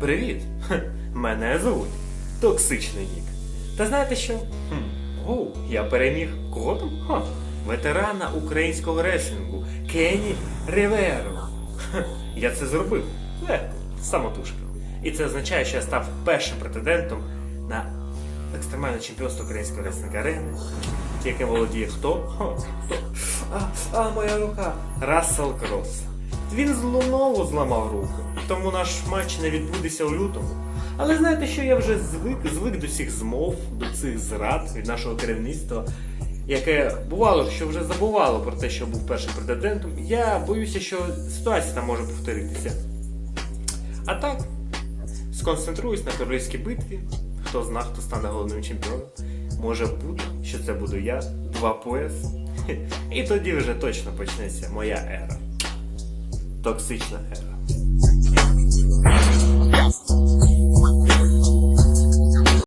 Привіт! Мене звуть Токсичний Нік. Та знаєте що? Хм, Оу, я переміг кого? Ха, ветерана українського реслінгу Кенні Риверо. Я це зробив. Легко, самотужки. І це означає, що я став першим претендентом на екстремальне чемпіонство української реслінг арени, яким володіє хто? Хто? А, а, моя рука. Рассел Кросс. Він знову зламав руку, тому наш матч не відбудеться у лютому. Але знаєте, що я вже звик, звик до цих змов, до цих зрад від нашого керівництва, яке бувало, що вже забувало про те, що був першим претендентом. Я боюся, що ситуація там може повторитися. А так, сконцентруюсь на королівській битві. Хто зна, хто стане головним чемпіоном. Може бути, що це буду я, два пояс. І тоді вже точно почнеться моя ера. Токсична ера.